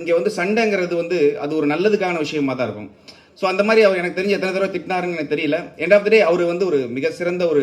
இங்கே வந்து சண்டைங்கிறது வந்து அது ஒரு நல்லதுக்கான விஷயமா தான் இருக்கும். ஸோ அந்த மாதிரி அவர் எனக்கு தெரிஞ்ச எத்தனை தடவை திட்டினாருன்னு எனக்கு தெரியல. எண்ட் ஆஃப் த டே அவர் வந்து ஒரு மிக சிறந்த ஒரு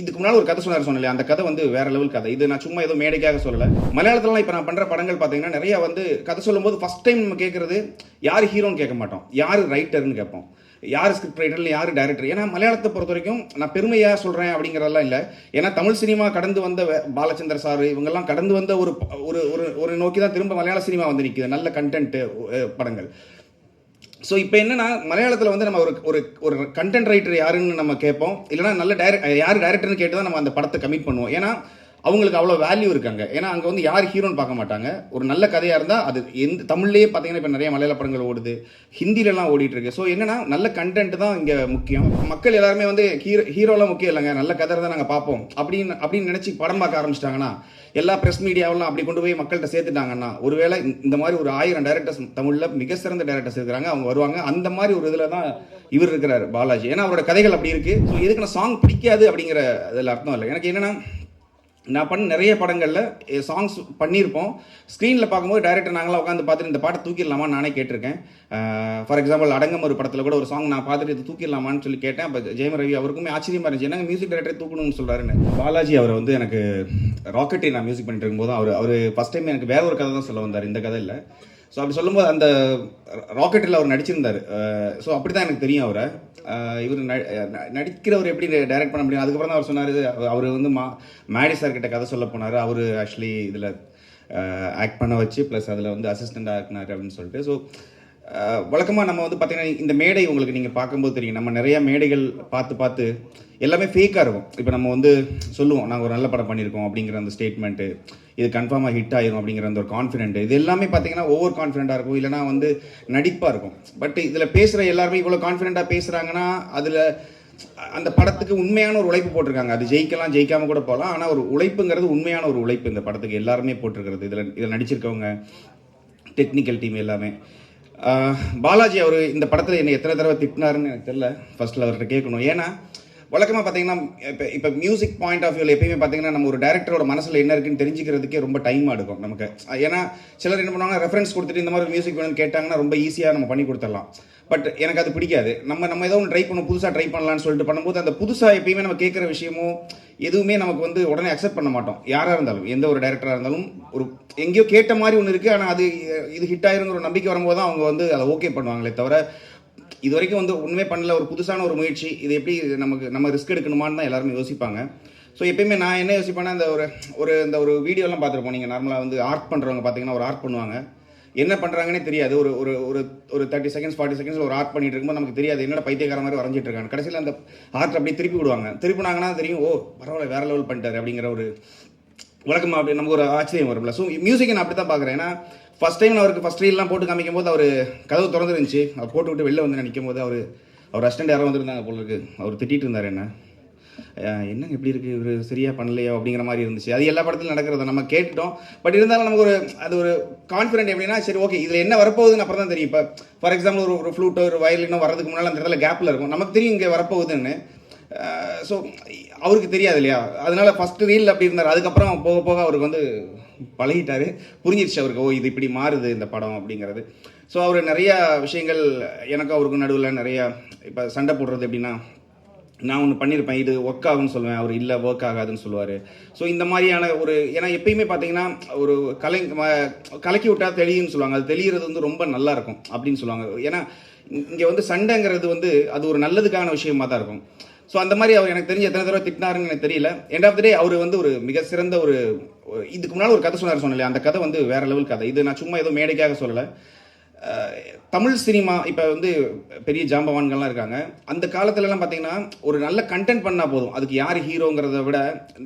இதுக்கு முன்னால் ஒரு கதை சொன்னார் சொன்னல அந்த கதை வந்து வேற லெவல் கதை. இது நான் சும்மா ஏதோ மேடைக்காக சொல்லலை. மலையாளத்துலலாம் இப்போ நான் பண்ணுற படங்கள் பார்த்தீங்கன்னா நிறைய வந்து கதை சொல்லும்போது ஃபர்ஸ்ட் டைம் நம்ம கேட்குறது யார் ஹீரோன்னு கேட்க மாட்டோம். யார் ரைட்டர்னு கேட்போம். யார் ஸ்கிரிப்ட் ரைட்டர் யார் டேரக்டர் ஏன்னா மலையாளத்தை பொறுத்த வரைக்கும் நான் பெருமையாக சொல்கிறேன் அப்படிங்கிறதெல்லாம் இல்லை. ஏன்னா தமிழ் சினிமா கடந்து வந்த பாலச்சந்தர் சார் இவங்கெல்லாம் கடந்து வந்த ஒரு ஒரு ஒரு ஒரு நோக்கி தான் திரும்ப மலையாள சினிமா வந்து நிற்கிது நல்ல கண்டென்ட்டு படங்கள். ஸோ இப்போ என்னன்னா மலையாளத்தில் வந்து நம்ம ஒரு ஒரு ஒரு கண்டென்ட் ரைட்டர் யாருன்னு நம்ம கேட்போம். இல்லைனா நல்ல டைரக்ட் யார் டைரக்டர்னு கேட்டு தான் நம்ம அந்த படத்தை கமிட் பண்ணுவோம். ஏன்னா அவங்களுக்கு அவ்வளோ வேல்யூ இருக்காங்க. ஏன்னா அங்கே வந்து யார் ஹீரோன்னு பார்க்க மாட்டாங்க. ஒரு நல்ல கதையாக இருந்தால் அது எந்த தமிழ்லேயே பார்த்தீங்கன்னா இப்போ நிறைய மலையாள படங்கள் ஓடுது. ஹிந்திலலாம் ஓடிட்டுருக்கு ஸோ என்னென்னா நல்ல கண்டென்ட் தான் இங்கே முக்கியம். மக்கள் எல்லாருமே வந்து ஹீரோ ஹீரோலாம் முக்கியம் இல்லைங்க. நல்ல கதை தான் நாங்கள் பார்ப்போம் அப்படின்னு அப்படின்னு நினச்சி படம் பார்க்க ஆரம்பிச்சிட்டாங்கன்னா எல்லா ப்ரெஸ் மீடியாவெல்லாம் அப்படி கொண்டு போய் மக்கள்கிட்ட சேர்த்துட்டாங்கன்னா ஒருவேளை இந்த- இந்த மாதிரி ஒரு ஆயிரம் டேரக்டர்ஸ் தமிழில் மிக சிறந்த டேரக்டர்ஸ் இருக்கிறாங்க. அவங்க வருவாங்க. அந்த மாதிரி ஒரு இதில் தான் இவர் இருக்கிறார் பாலாஜி. ஏன்னா அவரோட கதைகள் அப்படி இருக்குது ஸோ எதுக்கு நான் சாங் பிடிக்காது அப்படிங்கிற இதில் அர்த்தம் இல்லை. எனக்கு என்னென்னா நான் பண்ண நிறைய படங்களில் சாங்ஸ் பண்ணியிருப்போம். ஸ்க்ரீனில் பார்க்கும்போது டேரக்டர் நாங்களாம் உட்காந்து பார்த்துட்டு இந்த பாட்டை தூக்கிடலாமா நானே கேட்டிருக்கேன். ஃபார் எக்ஸாம்பிள் அடங்கம் ஒரு படத்தில் கூட ஒரு சாங் நான் பார்த்துட்டு இது தூக்கிடலாமான்னு சொல்லி கேட்டேன். அப்போ ஜெயம் ரவி அவருக்குமே ஆச்சரியமா இருந்துச்சு. என்னங்க மியூசிக் டைரக்டர் தூக்கணும்னு சொல்கிறாருன்னு பாலாஜி அவர் வந்து எனக்கு ராக்கெட்டை நான் மியூசிக் பண்ணிட்டு இருக்கும்போது அவர் அவர் ஃபஸ்ட் டைம் எனக்கு வேற ஒரு கதை தான் சொல்ல வந்தார். இந்த கதை இல்லை ஸோ அப்படி சொல்லும்போது அந்த ராக்கெட்டில் அவர் நடிச்சிருந்தார். ஸோ அப்படி தான் எனக்கு தெரியும் அவரை. இவர் நடிக்கிறவர் எப்படி டைரக்ட் பண்ண முடியும்? அதுக்கப்புறம் தான் அவர் சொன்னார் அவர் வந்து மா மேடி சார்கிட்ட கதை சொல்ல போனார். அவர் ஆக்சுவலி இதில் ஆக்ட் பண்ண வச்சு ப்ளஸ் அதில் வந்து அசிஸ்டண்ட்டாக ஆக்குனார் அப்படின்னு சொல்லிட்டு. ஸோ வழக்கமாக நம்ம வந்து பார்த்திங்கன்னா இந்த மேடை உங்களுக்கு நீங்கள் பார்க்கும்போது தெரியும். நம்ம நிறையா மேடைகள் பார்த்து பார்த்து எல்லாமே ஃபேக்காக இருக்கும். இப்போ நம்ம வந்து சொல்லுவோம் நாங்கள் ஒரு நல்ல படம் பண்ணியிருக்கோம் அப்படிங்கிற அந்த ஸ்டேட்மெண்ட்டு இது கன்ஃபார்மாக ஹிட் ஆயிரும் அப்படிங்கிற அந்த ஒரு கான்ஃபிடென்ட் இது எல்லாமே பார்த்தீங்கன்னா ஓவர் கான்ஃபிடென்ட்டாக இருக்கும் இல்லைனா வந்து நடிப்பாக இருக்கும். பட் இதில் பேசுகிற எல்லாருமே இவ்வளோ கான்ஃபிடென்ட்டாக பேசுகிறாங்கன்னா அதில் அந்த படத்துக்கு உண்மையான ஒரு உழைப்பு போட்டிருக்காங்க. அது ஜெயிக்கலாம் ஜெயிக்காமல் கூட போகலாம். ஆனால் ஒரு உழைப்புங்கிறது உண்மையான ஒரு உழைப்பு இந்த படத்துக்கு எல்லாருமே போட்டிருக்கிறது. இதில் இதில் நடிச்சிருக்கவங்க டெக்னிக்கல் டீம் எல்லாமே. பாலாஜி அவர் இந்த படத்தில் என்னை எத்தனை தடவை திட்டினாருன்னு எனக்கு தெரியல. ஃபஸ்ட்டில் அவர்கிட்ட கேட்கணும். ஏன்னா வழக்கமாக பார்த்தீங்கன்னா இப்போ இப்போ மியூசிக் பாயிண்ட் ஆஃப் வியூவில் எப்பயுமே பார்த்தீங்கன்னா நம்ம ஒரு டேரக்டரோட மனசில் என்ன இருக்குன்னு தெரிஞ்சுக்கிறதுக்கே ரொம்ப டைம் எடுக்கும் நமக்கு. ஏன்னா சிலர் என்ன பண்ணுவாங்க ரெஃபரன்ஸ் கொடுத்துட்டு இந்த மாதிரி மியூசிக் வேணும்னு கேட்டாங்கன்னா ரொம்ப ஈஸியாக நம்ம பண்ணி கொடுத்துடலாம். பட் எனக்கு அது பிடிக்காது. நம்ம நம்ம ஏதோ ஒன்று ட்ரை பண்ணும் புதுசாக ட்ரை பண்ணலாம்னு சொல்லிட்டு பண்ணும்போது அந்த புதுசாக எப்பயுமே நம்ம கேட்குற விஷயமும் எதுவுமே நமக்கு வந்து உடனே அக்செப்ட் பண்ண மாட்டோம். யாராக இருந்தாலும் எந்த ஒரு டேரக்டராக இருந்தாலும் ஒரு எங்கேயோ கேட்ட மாதிரி ஒன்று இருக்குது ஆனால் அது இது ஹிட் ஆயிருங்கிற ஒரு நம்பிக்கை வரும்போது தான் அவங்க வந்து அதை ஓகே பண்ணுவாங்களே தவிர இது வரைக்கும் வந்து ஒன்றுமே பண்ணல. ஒரு புதுசான ஒரு முயற்சி. இது எப்படி நமக்கு நம்ம ரிஸ்க் எடுக்கணுமான்னு தான் எல்லாருமே யோசிப்பாங்க. ஸோ எப்பயுமே நான் என்ன யோசிப்பேன்னா இந்த ஒரு ஒரு இந்த ஒரு வீடியோலாம் பார்த்துருப்போம். நீங்கள் நார்மலாக வந்து ஆர்ட் பண்ணுறவங்க பார்த்தீங்கன்னா ஒரு ஆர்ட் பண்ணுவாங்க. என்ன பண்ணுறாங்கன்னே தெரியாது. ஒரு ஒரு ஒரு ஒரு தேர்ட்டி செகண்ட்ஸ் ஃபார்ட்டி செகண்ட்ஸ் ஒரு ஆர்ட் பண்ணிட்டு இருக்கும்போது நமக்கு தெரியாது. என்னோட பைத்தியக்கார மாதிரி வரைஞ்சிட்டு இருக்காங்க கடைசியில் அந்த ஆர்ட் அப்படியே திருப்பி விடுவாங்க. திருப்பினாங்கன்னா தெரியும் ஓ பரவாயில்ல வேற லெவல் பண்ணிட்டாரு அப்படிங்கிற ஒரு வழக்கமாக அப்படி நமக்கு ஒரு ஆச்சரியம் வரும்ல. ஸோ மியூசிக்கை நான் அப்படி தான் பார்க்குறேன். ஏன்னா ஃபஸ்ட் டைம் நான் அவருக்கு ஃபஸ்ட் ரீல்லாம் போட்டு காமிக்கும் போது அவர் கதவு திறந்துருந்துச்சு. அவர் போட்டு விட்டு வெளில வந்து நிற்கும் போது அவர் அவர் அசிஸ்டன்ட் யாரோ வந்திருந்தாங்க போல இருக்கு. அவர் திட்டிட்டு இருந்தார் என்ன? என்னங்க இப்படி இருக்குது இவர் சரியாக பண்ணலையோ? அப்படிங்கிற மாதிரி இருந்துச்சு. அது எல்லா படத்துலையும் நடக்கிறத நம்ம கேட்டுட்டோம். பட் இருந்தாலும் நமக்கு ஒரு அது ஒரு கான்ஃபிடென்ட் எப்படின்னா சரி ஓகே இதில் என்ன வரப்போகுதுன்னு அப்புறம் தான் தெரியும். இப்போ ஃபார் எக்ஸாம்பிள் ஒரு ஒரு ஃப்ளூட்டோ ஒரு வயலினோ வரதுக்கு முன்னால் அந்த இடத்துல கேப்பில் இருக்கும். நமக்கு தெரியும் இங்கே வரப்போகுதுன்னு. ஸோ அவருக்கு தெரியாது இல்லையா? அதனால ஃபஸ்ட்டு ரீல் அப்படி இருந்தார். அதுக்கப்புறம் போக போக அவருக்கு வந்து பழகிட்டார். புரிஞ்சிருச்சு அவருக்கு ஓ இது இப்படி மாறுது இந்த படம் அப்படிங்கிறது. ஸோ அவர் நிறையா விஷயங்கள் எனக்கும் அவருக்கும் நடுவில் நிறையா இப்போ சண்டை போடுறது எப்படின்னா நான் ஒன்று பண்ணியிருப்பேன் இது ஒர்க் ஆகும்னு சொல்லுவேன். அவர் இல்லை ஒர்க் ஆகாதுன்னு சொல்லுவார். ஸோ இந்த மாதிரியான ஒரு ஏன்னா எப்பயுமே பார்த்தீங்கன்னா ஒரு கலை கலக்கி விட்டால் தெளியும்னு சொல்லுவாங்க. அது தெளிகிறது வந்து ரொம்ப நல்லா இருக்கும் அப்படின்னு சொல்லுவாங்க. ஏன்னா இங்கே வந்து சண்டைங்கிறது வந்து அது ஒரு நல்லதுக்கான விஷயமா தான் இருக்கும். ஸோ அந்த மாதிரி அவர் எனக்கு தெரிஞ்ச எத்தனை தடவை திட்டினாருன்னு எனக்கு தெரியல. எண்ட் ஆஃப் த டே அவர் வந்து ஒரு மிக சிறந்த ஒரு இதுக்கு முன்னால் ஒரு கதை சொன்னார் சொன்னல அந்த கதை வந்து வேற லெவல் கதை. இது நான் சும்மா ஏதோ மேடைக்காக சொல்லலை. தமிழ் சினிமா இப்போ வந்து பெரிய ஜாம்பவான்கள்லாம் இருக்காங்க. அந்த காலத்துலலாம் பார்த்தீங்கன்னா ஒரு நல்ல கண்டென்ட் பண்ணால் போதும். அதுக்கு யார் ஹீரோங்கிறத விட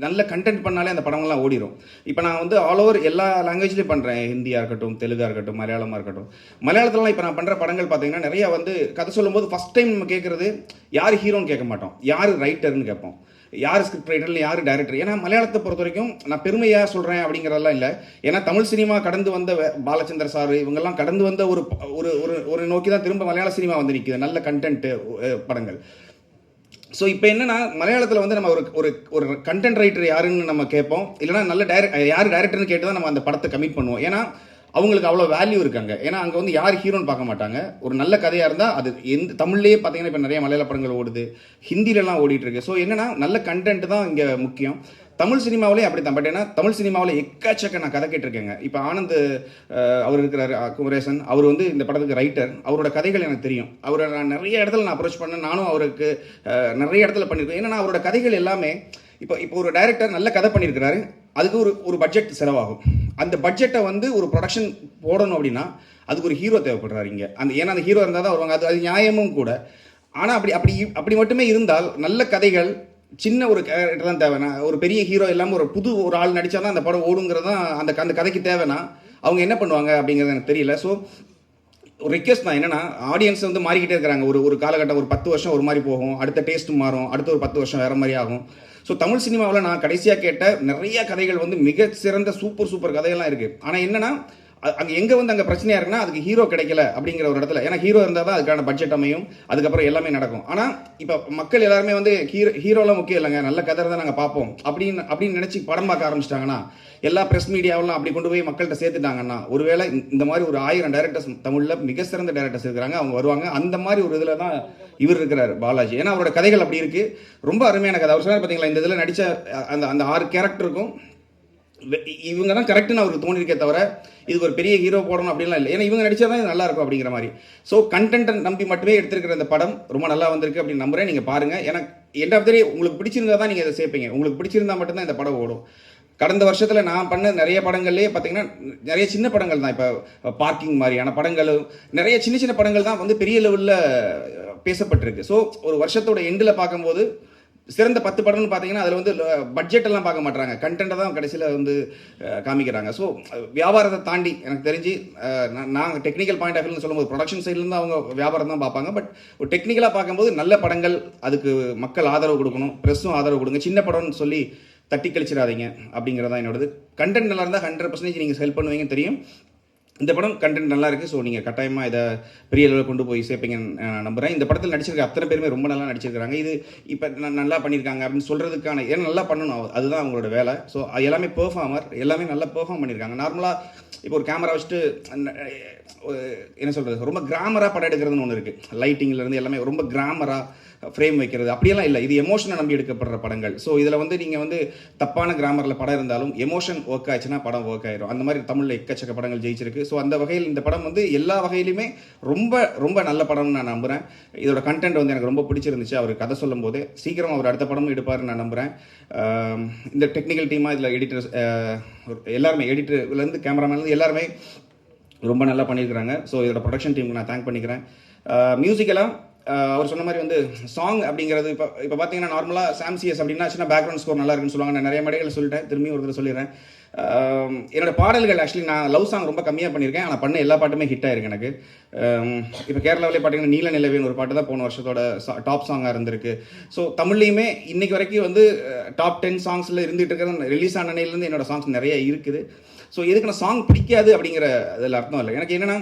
நல்ல கண்டென்ட் பண்ணாலே அந்த படங்கள்லாம் ஓடிடும் இப்போ நான் வந்து ஆல் ஓவர் எல்லா லாங்குவேஜ்லேயும் பண்ணுறேன் ஹிந்தியாக இருக்கட்டும் தெலுங்காக இருக்கட்டும் மலையாளமாக இருக்கட்டும். மலையாளத்துலலாம் இப்போ நான் பண்ணுற படங்கள் பார்த்தீங்கன்னா நிறையா வந்து கதை சொல்லும்போது ஃபஸ்ட் டைம் நம்ம கேட்குறது யார் ஹீரோன்னு கேட்க மாட்டோம். யார் ரைட்டர்னு கேட்போம். யார் ஸ்கிரிப்ட் ரைட்டர் யார் டைரக்டர் ஏன்னா மலையாளத்தை பொறுத்த வரைக்கும் நான் பெருமையாக சொல்கிறேன் அப்படிங்கிறதெல்லாம் இல்லை. ஏன்னா தமிழ் சினிமா கடந்து வந்த பாலச்சந்திர பாலச்சந்தர் சார் இவங்கெல்லாம் கடந்து வந்த ஒரு ஒரு ஒரு ஒரு நோக்கி தான் திரும்ப மலையாள சினிமா வந்து நிற்கிது நல்ல கண்டென்ட்டு படங்கள். ஸோ இப்போ என்னன்னா மலையாளத்தில் வந்து நம்ம ஒரு ஒரு ஒரு கண்டென்ட் ரைட்டர் யாருன்னு நம்ம கேட்போம். இல்லைனா நல்ல டைரக்ட் யார் டைரக்டர்னு கேட்டு தான் நம்ம அந்த படத்தை கமிட் பண்ணுவோம். ஏன்னா அவங்களுக்கு அவ்வளோ வேல்யூ இருக்காங்க. ஏன்னா அங்கே வந்து யார் ஹீரோன்னு பார்க்க மாட்டாங்க. ஒரு நல்ல கதையாக இருந்தால் அது எந்த தமிழ்லேயே பார்த்தீங்கன்னா இப்போ நிறைய மலையாள படங்கள் ஓடுது. ஹிந்திலலாம் ஓடிட்டு இருக்கு ஸோ என்னன்னா நல்ல கண்டென்ட் தான் இங்கே முக்கியம். தமிழ் சினிமாவிலே அப்படி தான் பட் ஏன்னா தமிழ் சினிமாவில் எக்கச்சக்க நான் கதை கேட்டிருக்கேங்க. இப்போ ஆனந்த் அவர் இருக்கிறார் குமரேசன். அவர் வந்து இந்த படத்துக்கு ரைட்டர் அவரோட கதைகள் எனக்கு தெரியும். அவரை நான் நிறைய இடத்துல நான் அப்ரோச் பண்ணேன். நானும் அவருக்கு நிறைய இடத்துல பண்ணியிருக்கேன். ஏன்னா அவரோட கதைகள் எல்லாமே இப்போ இப்போ ஒரு டைரக்டர் நல்ல கதை பண்ணியிருக்கிறாரு. அதுக்கு ஒரு ஒரு பட்ஜெட் செலவாகும். அந்த பட்ஜெட்டை வந்து ஒரு ப்ரொடக்ஷன் போடணும் அப்படின்னா அதுக்கு ஒரு ஹீரோ தேவைப்படுறாரு இங்கே. அந்த ஏன்னா அந்த ஹீரோ இருந்தால் தான் வருவாங்க. அது அது நியாயமும் கூட. ஆனால் அப்படி அப்படி அப்படி மட்டுமே இருந்தால் நல்ல கதைகள் சின்ன ஒரு கேரக்டர் தான் தேவைன்னா ஒரு பெரிய ஹீரோ இல்லாமல் ஒரு புது ஒரு ஆள் நடிச்சா தான் அந்த படம் ஓடுங்கிறது தான் அந்த அந்த கதைக்கு தேவைன்னா அவங்க என்ன பண்ணுவாங்க அப்படிங்கிறது எனக்கு தெரியல. ஸோ ஒரு ரிக்வெஸ்ட் தான் என்னன்னா ஆடியன்ஸ் வந்து மாறிக்கிட்டே இருக்கிறாங்க. ஒரு ஒரு காலகட்டம் ஒரு பத்து வருஷம் ஒரு மாதிரி போகும் அடுத்த டேஸ்ட் மாறும் அடுத்த ஒரு பத்து வருஷம் வேற மாதிரி ஆகும். ஸோ தமிழ் சினிமாவில் நான் கடைசியாக கேட்ட நிறைய கதைகள் வந்து மிக சிறந்த சூப்பர் சூப்பர் கதைகள்லாம் இருக்கு. ஆனால் என்னன்னா அங்கே எங்கே வந்து அங்கே பிரச்சனையாக இருக்குன்னா அதுக்கு ஹீரோ கிடைக்கல அப்படிங்கிற ஒரு இடத்துல. ஏன்னா ஹீரோ இருந்தால் தான் அதுக்கான பட்ஜெட் அமையும். அதுக்கப்புறம் எல்லாமே நடக்கும். ஆனால் இப்போ மக்கள் எல்லாருமே வந்து ஹீரோ ஹீரோலாம் முக்கியம் இல்லைங்க. நல்ல கதை தான் நாங்கள் பார்ப்போம். அப்படின்னு அப்படின்னு நினச்சி படம் பார்க்க ஆரம்பிச்சிட்டாங்கன்னா எல்லா ப்ரெஸ் மீடியாவெல்லாம் அப்படி கொண்டு போய் மக்கள்கிட்ட சேர்த்துட்டாங்கன்னா ஒருவேளை இந்த- இந்த மாதிரி ஒரு ஆயிரம் டேரக்டர்ஸ் தமிழில் மிக சிறந்த டேரக்டர்ஸ் இருக்கிறாங்க அவங்க வருவாங்க. அந்த மாதிரி ஒரு இதில் தான் இவர் இருக்கிறார் பாலாஜி. ஏன்னா அவரோட கதைகள் அப்படி இருக்குது ரொம்ப அருமையான கதை. அவர் சொன்னார் பார்த்தீங்களா இந்த இதில் நடித்த அந்த அந்த ஆறு கேரக்டருக்கும் இவங்க தான் கரெக்டுன்னு அவருக்கு தோணிருக்கே தவிர இதுக்கு ஒரு பெரிய ஹீரோ போடணும் அப்படின்லாம் இல்லை. ஏன்னா இவங்க நடிச்சா தான் இது நல்லா இருக்கும் அப்படிங்கிற மாதிரி. ஸோ கண்டென்ட்டை நம்பி மட்டுமே எடுத்திருக்கிற இந்த படம் ரொம்ப நல்லா வந்திருக்கு அப்படின்னு நம்புறேன். நீங்கள் பாருங்கள் ஏன்னா எண்ட் ஆஃப் த உங்களுக்கு பிடிச்சிருந்தா தான் நீங்கள் இதை சேர்ப்பீங்க உங்களுக்கு பிடிச்சிருந்தா மட்டும்தான் இந்த படம் ஓடும். கடந்த வருஷத்தில் நான் பண்ண நிறைய படங்கள்லேயே பார்த்தீங்கன்னா நிறைய சின்ன படங்கள் தான். இப்போ பார்க்கிங் மாதிரியான படங்கள் நிறைய சின்ன சின்ன படங்கள் தான் வந்து பெரிய லெவலில் பேசப்பட்டிருக்கு. ஸோ ஒரு வருஷத்தோட எண்டில் பார்க்கும்போது சிறந்த பத்து படம்னு பார்த்தீங்கன்னா அதில் வந்து பட்ஜெட் எல்லாம் பார்க்க மாட்டாங்க கண்டென்ட்டை தான் கடைசியில் வந்து காமிக்கிறாங்க. ஸோ வியாபாரத்தை தாண்டி எனக்கு தெரிஞ்சு நாங்கள் நான் நான் டெக்னிக்கல் பாயிண்ட் ஆஃப் வியூன்னு சொல்லும்போது ப்ரொடக்ஷன் சைட்லேருந்து அவங்க வியாபாரம் தான் பார்ப்பாங்க. பட் ஒரு டெக்னிக்கலாக பார்க்கும்போது நல்ல படங்கள் அதுக்கு மக்கள் ஆதரவு கொடுக்கணும். ப்ரெஸ்ஸும் ஆதரவு கொடுங்க. சின்ன படம்னு சொல்லி தட்டி கழிச்சிடாதீங்க. அப்படிங்கிறதான் என்னோடது. கண்டென்ட் நல்லா இருந்தால் ஹண்ட்ரட் பர்சன்டேஜ் நீங்கள் ஹெல்ப் பண்ணுவீங்கன்னு தெரியும். இந்த படம் கண்டென்ட் நல்லா இருக்குது ஸோ நீங்கள் கட்டாயமாக இதை பெரிய லெவலில் கொண்டு போய் சேர்ப்பீங்கன்னு நான் இந்த படத்தில் நடிச்சிருக்க அத்தனை பேருமே ரொம்ப நல்லா நடிச்சிருக்காங்க இது இப்போ நல்லா பண்ணியிருக்காங்க அப்படின்னு சொல்கிறதுக்கான ஏன்னா நல்லா பண்ணணும். அதுதான் அவங்களோட வேலை. ஸோ எல்லாமே பெர்ஃபார்மர் எல்லாமே நல்லா பெர்ஃபார்ம் பண்ணியிருக்காங்க. நார்மலாக இப்போ ஒரு கேமரா வச்சுட்டு என்ன சொல்கிறது ரொம்ப கிராமராக படம் எடுக்கிறதுன்னு ஒன்று இருக்குது லைட்டிங்லேருந்து எல்லாமே ரொம்ப கிராமராக ஃப்ரேம் வைக்கிறது. அப்படியெல்லாம் இல்லை. இது எமோஷனை நம்பி எடுக்கப்படுற படங்கள். ஸோ இதில் வந்து நீங்கள் வந்து தப்பான கிராமரில் படம் இருந்தாலும் எமோஷன் ஒர்க் ஆச்சுன்னா படம் ஒர்க் ஆயிரும். அந்த மாதிரி தமிழில் எக்கச்சக்க படங்கள் ஜெயிச்சிருக்கு. ஸோ அந்த வகையில் இந்த படம் வந்து எல்லா வகையிலுமே ரொம்ப ரொம்ப நல்ல படம்னு நான் நம்புகிறேன் இதோட கண்டென்ட் வந்து எனக்கு ரொம்ப பிடிச்சிருந்துச்சு. அவர் கதை சொல்லும் போது சீக்கிரம் அவர் அடுத்த படமும் எடுப்பாருன்னு நான் நம்புகிறேன் இந்த டெக்னிக்கல் டீமாக இதில் எடிட்டர்ஸ் எல்லாருமே எடிட்டர்லேருந்து கேமராமேன்லேருந்து எல்லாருமே ரொம்ப நல்லா பண்ணியிருக்கிறாங்க. ஸோ இதோட ப்ரொடக்ஷன் டீமுக்கு நான் தேங்க் பண்ணிக்கிறேன். மியூசிக்கெல்லாம் அவர் சொன்ன மாதிரி வந்து சாங் அப்படிங்கிறது இப்போ இப்போ பார்த்தீங்கன்னா நார்மலாக சாம்சிஎஸ் அப்படின்னா சின்ன பேக்ரவுண்ட் ஸ்கோர் நல்லா இருக்குன்னு சொல்லுவாங்க. நான் நிறைய மேடைகள் சொல்லிட்டேன். திரும்பி ஒருத்தர் சொல்லிடுறேன். என்னோட பாடல்கள் ஆக்சுவலி நான் லவ் சாங் ரொம்ப கம்மியாக பண்ணியிருக்கேன். ஆனால் பண்ண எல்லா பாட்டுமே ஹிட் ஆயிருக்கு எனக்கு. இப்போ கேரளாவிலே பார்த்தீங்கன்னா நீல நிலவேன்னு ஒரு பாட்டு தான் போன வருஷத்தோட டாப் சாங்காக இருந்திருக்கு. ஸோ தமிழ்லையுமே இன்னைக்கு வரைக்கும் வந்து டாப் டென் சாங்ஸில் இருந்துகிட்டு இருக்கிற ரிலீஸ் ஆன அன்னையிலேருந்து என்னோட சாங்ஸ் நிறைய இருக்குது. ஸோ எதுக்கு நான் சாங் பிடிக்காது அப்படிங்கிற அதில் அர்த்தம் இல்லை. எனக்கு என்னென்னா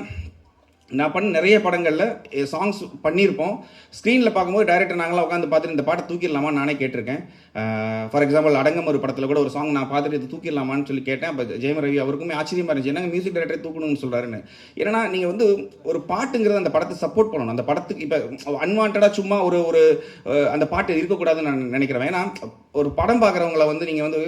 நான் பண்ண நிறைய படங்களில் சாங்ஸ் பண்ணியிருப்போம். ஸ்க்ரீனில் பார்க்கும்போது டேரக்டர் நாங்களாம் உட்காந்து பார்த்துட்டு இந்த பாட்டை தூக்கிடலாமா நானே கேட்டிருக்கேன். ஃபார் எக்ஸாம்பிள் அடங்கம் ஒரு படத்தில் கூட ஒரு சாங் நான் பார்த்துட்டு இது தூக்கிடலாமான்னு சொல்லி கேட்டேன். அப்போ ஜெயம் ரவி அவருக்குமே ஆச்சரியமா இருந்துச்சு. என்னங்க மியூசிக் டைரக்டர் தூக்கணும்னு சொல்கிறாருன்னு ஏன்னா நீங்கள் வந்து ஒரு பாட்டுங்கிறது அந்த படத்தை சப்போர்ட் பண்ணணும். அந்த படத்துக்கு இப்போ அன்வான்டாக சும்மா ஒரு ஒரு அந்த பாட்டு இருக்கக்கூடாதுன்னு நான் நினைக்கிறேன். ஏன்னா ஒரு படம் பார்க்குறவங்கள வந்து நீங்கள் வந்து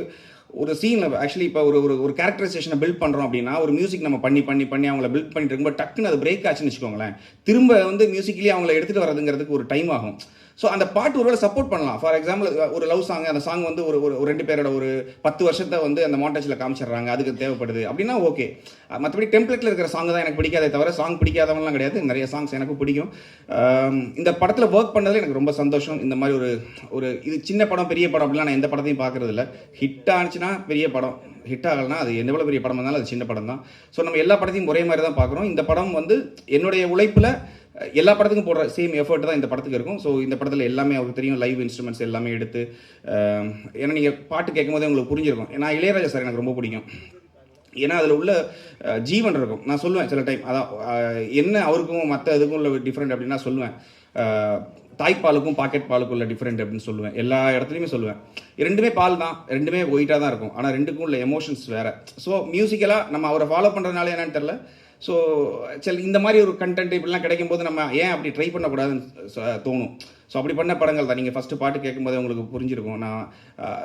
ஒரு சீன் ஆக்சுவலி இப்போ ஒரு ஒரு ஒரு கேரக்டரைசேஷனை பில்ட் பண்ணுறோம் அப்படின்னா ஒரு மியூசிக் நம்ம பண்ணி பண்ணி பண்ணி அவங்கள பில்ட் பண்ணிட்டு இருக்கும்போது டக்குன்னு அது பிரேக் ஆச்சுன்னு வச்சுக்கோங்களேன். திரும்ப வந்து மியூசிக்லேயே அவங்கள எடுத்துகிட்டு வர்றதுங்கிறதுக்கு ஒரு டைம் ஆகும். ஸோ அந்த பாட்டு ஒருவேளை சப்போர்ட் பண்ணலாம். ஃபார் எக்ஸாம்பிள் ஒரு லவ் சாங் அந்த சாங் வந்து ஒரு ஒரு ஒரு ரெண்டு பேரோட ஒரு பத்து வருஷத்தை வந்து அந்த மாண்டேஜில் காமிச்சிடுறாங்க. அதுக்கு தேவைப்படுது. அப்படின்னா ஓகே மற்றபடி டெம்ப்ளேட்டில் இருக்கிற சாங் தான் எனக்கு பிடிக்காதே தவிர சாங் பிடிக்காதவங்களாம் கிடையாது. நிறைய சாங்ஸ் எனக்கு பிடிக்கும். இந்த படத்தில் ஒர்க் பண்ணதில் எனக்கு ரொம்ப சந்தோஷம். இந்த மாதிரி ஒரு ஒரு இது சின்ன படம் பெரிய படம் அப்படிலாம் நான் எந்த படத்தையும் பார்க்கறது இல்லை ஹிட் ஆனிச்சுன்னா பெரிய படம். ஹிட் ஆகலைன்னா அது எவ்வளோ பெரிய படம் இருந்தாலும் அது சின்ன படம் தான் ஸோ நம்ம எல்லா படத்தையும் ஒரே மாதிரி தான் பார்க்குறோம். இந்த படம் வந்து என்னுடைய உழைப்பில் எல்லா படத்துக்கும் போடுற சேம் எஃபர்ட் தான் இந்த படத்துக்கு இருக்கும். ஸோ இந்த படத்தில் எல்லாமே அவருக்கு தெரியும். லைவ் இன்ஸ்ட்ருமெண்ட்ஸ் எல்லாமே எடுத்து ஏன்னா நீங்கள் பாட்டு கேட்கும்போதே உங்களுக்கு புரிஞ்சிருக்கும். நான் இளையராஜா சார் எனக்கு ரொம்ப பிடிக்கும். ஏன்னா அதில் உள்ள ஜீவன் இருக்கும். நான் சொல்லுவேன் சில டைம் அதான் என்ன அவருக்கும் மற்ற இதுக்கும் உள்ள டிஃப்ரெண்ட் அப்படின்னு நான் சொல்லுவேன். தாய்ப்பாலுக்கும் பாக்கெட் பாலுக்கும் உள்ள டிஃப்ரெண்ட் அப்படின்னு சொல்லுவேன். எல்லா இடத்துலையுமே சொல்லுவேன். ரெண்டுமே பால் தான். ரெண்டுமே ஒயிட்டாக தான் இருக்கும். ஆனால் ரெண்டுக்கும் உள்ள எமோஷன்ஸ் வேறு. ஸோ மியூசிக்கலாக நம்ம அவரை ஃபாலோ பண்ணுறதுனால என்னன்னு தெரில ஸோ சரி இந்த மாதிரி ஒரு கண்டென்ட் இப்படிலாம் கிடைக்கும் போது நம்ம ஏன் அப்படி ட்ரை பண்ணக்கூடாதுன்னு தோணும். ஸோ அப்படி பண்ண படங்கள் தான். நீங்கள் ஃபஸ்ட்டு பாட்டு கேட்கும்போது உங்களுக்கு புரிஞ்சிருக்கும். நான்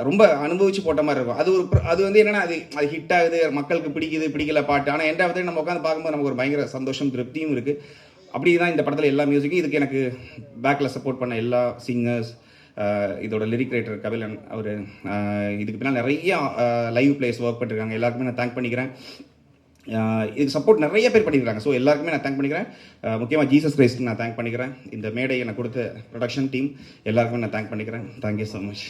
ரொம்ப அனுபவிச்சு போட்ட மாதிரி இருக்கும். அது ஒரு அது வந்து என்னன்னா அது அது ஹிட் ஆகுது மக்களுக்கு பிடிக்குது பிடிக்கல பாட்டு. ஆனால் எண்டாவது நம்ம உட்காந்து பார்க்கும்போது நமக்கு ஒரு பயங்கர சந்தோஷம் திருப்தியும் இருக்குது அப்படி தான் இந்த படத்தில் எல்லா மியூசிக்கும் இதுக்கு எனக்கு பேக்கில் சப்போர்ட் பண்ண எல்லா சிங்கர்ஸ் இதோட லிரிக் ரைட்டர் கபிலன் அவர் இதுக்கு பின்னால் நிறைய லைவ் பிளேஸ் ஒர்க் பண்ணிருக்காங்க. எல்லாருக்குமே நான் தேங்க் பண்ணிக்கிறேன். இதுக்கு சப்போர்ட் நிறைய பேர் பண்ணியிருக்காங்க ஸோ எல்லாருக்குமே நான் தேங்க் பண்ணிக்கிறேன். முக்கியமாக ஜீசஸ் கிரைஸ்க்கு நான் தேங்க் பண்ணிக்கிறேன். இந்த மேடையை நான் கொடுத்த ப்ரொடக்ஷன் டீம் எல்லாருக்குமே நான் தேங்க் பண்ணிக்கிறேன். Thank you so much